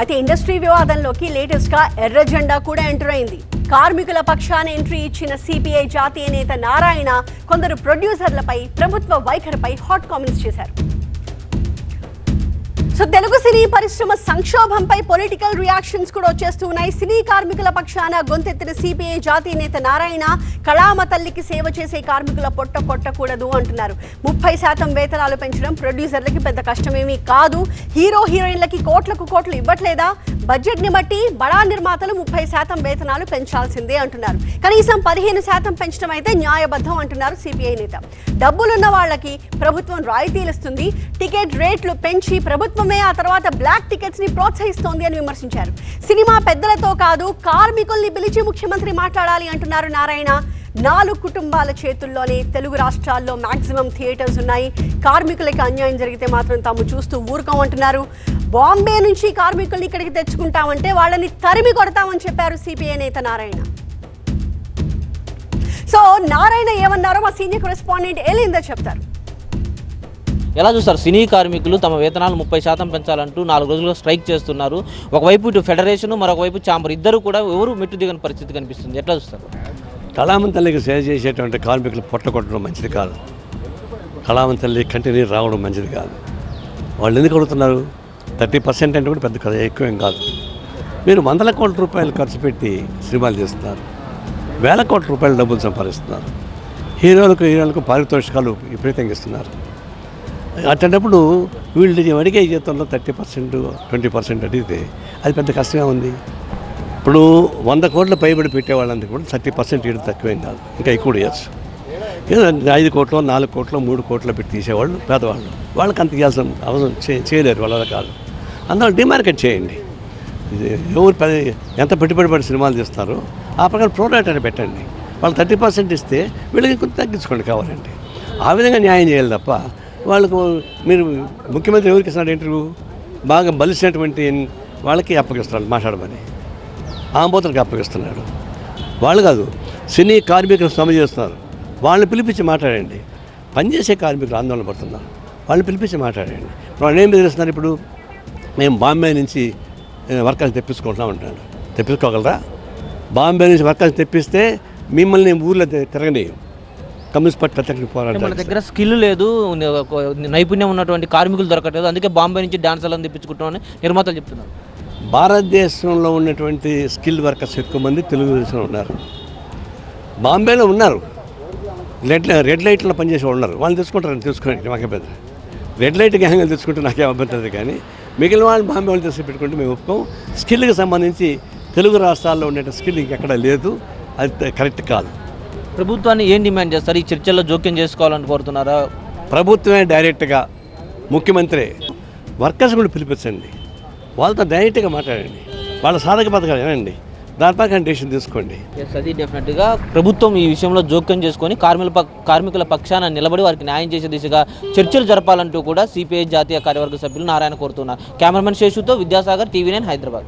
అయితే ఇండస్ట్రీ వివాదంలోకి లేటెస్ట్గా ఎర్ర జెండా కూడా ఎంటర్ అయింది. కార్మికుల పక్షాన ఎంట్రీ ఇచ్చిన సిపిఐ జాతీయ నేత నారాయణ కొందరు ప్రొడ్యూసర్లపై ప్రభుత్వ వైఖరిపై హాట్ కామెంట్స్ చేశారు. సో తెలుగు సినీ పరిశ్రమ సంక్షోభంపై పొలిటికల్ రియాక్షన్స్ కూడా వచ్చేస్తూ ఉన్నాయి సినీ కార్మికుల పక్షాన గొంతెత్తిన సిపిఐ జాతీయ నేత నారాయణ కళామ తల్లికి సేవ చేసే కార్మికుల పొట్ట కొట్టకూడదు అంటున్నారు. ముప్పై శాతం వేతనాలు పెంచడం ప్రొడ్యూసర్లకి పెద్ద కష్టమేమీ కాదు. హీరో హీరోయిన్లకి కోట్లకు కోట్లు ఇవ్వట్లేదా? బడ్జెట్ని బట్టి బడా నిర్మాతలు ముప్పై శాతం వేతనాలు పెంచాల్సిందే అంటున్నారు. కనీసం పదిహేను శాతం పెంచడం అయితే న్యాయబద్ధం అంటున్నారు సిపిఐ నేత. డబ్బులున్న వాళ్ళకి ప్రభుత్వం రాయితీలు ఇస్తుంది టికెట్ రేట్లు పెంచి ప్రభుత్వం ప్రభుత్వమే ఆ తర్వాత బ్లాక్ టికెట్స్ని ప్రోత్సహిస్తోంది అని విమర్శించారు. సినిమా పెద్దలతో కాదు కార్మికుల్ని పిలిచి ముఖ్యమంత్రి మాట్లాడాలి అంటున్నారు నారాయణ. నాలుగు కుటుంబాల చేతుల్లోనే తెలుగు రాష్ట్రాల్లో మాక్సిమం థియేటర్స్ ఉన్నాయి. కార్మికులకి అన్యాయం జరిగితే మాత్రం తాము చూస్తూ ఊరుకోమంటున్నారు బాంబే నుంచి కార్మికుల్ని ఇక్కడికి తెచ్చుకుంటామంటే వాళ్ళని తరిమి కొడతామని చెప్పారు సిపిఐ నేత నారాయణ. సో నారాయణ ఏమన్నారో మా సీనియర్ కరెస్పాండెంట్ ఏలిందో చెప్తారు. ఎలా చూస్తారు? సినీ కార్మికులు తమ వేతనాలు ముప్పై శాతం పెంచాలంటూ నాలుగు రోజులుగా స్ట్రైక్ చేస్తున్నారు. ఒకవైపు ఇటు ఫెడరేషన్ మరొకవైపు చాంబర్ ఇద్దరు కూడా ఎవరు మెట్టు దిగని పరిస్థితి కనిపిస్తుంది? ఎట్లా చూస్తారు? కళామం తల్లికి సేవ చేసేటువంటి కార్మికులు పొట్టగొట్టడం మంచిది కాదు. కళామం తల్లి కంటి నీరు రావడం మంచిది కాదు. వాళ్ళు ఎందుకు అడుగుతున్నారు? థర్టీ పర్సెంట్ అంటే కూడా పెద్ద ఎక్కువ ఎక్కువేం కాదు. మీరు వందల కోట్ల రూపాయలు ఖర్చు పెట్టి సినిమాలు చేస్తున్నారు. వేల కోట్ల రూపాయల డబ్బులు సంపాదిస్తున్నారు. హీరోలకు హీరోలకు పారితోషికాలు విపరీతంగా ఇస్తున్నారు. అట్లాంటప్పుడు వీళ్ళు అడిగే జీతంలో థర్టీ పర్సెంట్ ట్వంటీ పర్సెంట్ అడిగితే అది పెద్ద కష్టమే ఉంది. ఇప్పుడు వంద కోట్ల పైబడి పెట్టేవాళ్ళంత కూడా థర్టీ పర్సెంట్ ఇవ్వడం తక్కువేం కాదు. ఇంకా ఎక్కువ ఇవ్వచ్చు. ఏదో ఐదు కోట్లు నాలుగు కోట్లు మూడు కోట్లు పెట్టి తీసేవాళ్ళు పేదవాళ్ళు. వాళ్ళకి అంత ఇవ్వాల్సిన అవసరం చేయలేరు వాళ్ళ కాదు అందువల్ల డిమార్కెట్ చేయండి. ఇది ఎవరు ఎంత పెట్టుబడి పడి సినిమాలు తీస్తారో ఆ ప్రకారం ప్రోడక్ట్ అని పెట్టండి. వాళ్ళు థర్టీ పర్సెంట్ ఇస్తే వీళ్ళకి కొంచెం తగ్గించుకోండి కావాలంటే. ఆ విధంగా న్యాయం చేయాలి తప్ప వాళ్ళకు మీరు ముఖ్యమంత్రి ఎవరికి ఇస్తున్నాడు ఇంటర్వ్యూ బాగా బలిసినటువంటి వాళ్ళకి అప్పగిస్తున్నాడు మాట్లాడమని. ఆంబోతులకు అప్పగిస్తున్నాడు. వాళ్ళు కాదు సినీ కార్మికులు సమ చేస్తున్నారు. వాళ్ళని పిలిపించి మాట్లాడండి. పనిచేసే కార్మికులు ఆందోళన పడుతున్నారు. వాళ్ళని పిలిపించి మాట్లాడండి. వాళ్ళు ఏం బెదిరిస్తున్నారు ఇప్పుడు? మేము బాంబే నుంచి వర్కర్స్ తెప్పించుకుంటున్నాం అంటున్నాడు తెప్పించుకోగలరా? బాంబే నుంచి వర్కర్స్ తెప్పిస్తే మిమ్మల్ని ఊర్లో తిరగనీయం. కమ్యూనిస్ట్ పార్టీ ప్రత్యేక మన దగ్గర స్కిల్ లేదు నైపుణ్యం ఉన్నటువంటి కార్మికులు దొరకట్లేదు అందుకే బాంబే నుంచి డాన్సర్లను తెప్పించుకుంటామని నిర్మాతలు చెప్తున్నారు. భారతదేశంలో ఉన్నటువంటి స్కిల్ వర్కర్స్ ఎక్కువ మంది తెలుగుదేశంలో ఉన్నారు. బాంబేలో ఉన్నారు. రెడ్ రెడ్ లైట్లో పనిచేసే వాళ్ళు ఉన్నారు. వాళ్ళు తీసుకుంటారని తీసుకోండి మాకే పెద్ద రెడ్ లైట్ గ్యాంగ్ తీసుకుంటే నాకేం అభ్యంతరం లేదు కానీ మిగిలిన వాళ్ళు బాంబే వాళ్ళు తీసుకు పెట్టుకుంటే మేము ఒప్పుకోం స్కిల్కి సంబంధించి తెలుగు రాష్ట్రాల్లో ఉండే స్కిల్ ఇంకెక్కడ లేదు. అది కరెక్ట్ కాదు. ప్రభుత్వాన్ని ఏం డిమాండ్ చేస్తారు? ఈ చర్చల్లో జోక్యం చేసుకోవాలని కోరుతున్నారా? ప్రభుత్వమే డైరెక్ట్గా ముఖ్యమంత్రి వర్కర్స్ కూడా పిలిపించండి. వాళ్ళతో డైరెక్ట్గా మాట్లాడండి. వాళ్ళ సాధక పథకాలు వినండి. దాని ప్రకారం డెసిషన్ తీసుకోండి. అది డెఫినెట్గా ప్రభుత్వం ఈ విషయంలో జోక్యం చేసుకొని కార్మికుల కార్మికుల పక్షాన నిలబడి వారికి న్యాయం చేసే దిశగా చర్చలు జరపాలంటూ కూడా సిపిఐ జాతీయ కార్యవర్గ సభ్యులు నారాయణ కోరుతున్నారు. కెమెరామెన్ శేషుతో విద్యాసాగర్ టీవీ నైన్ హైదరాబాద్.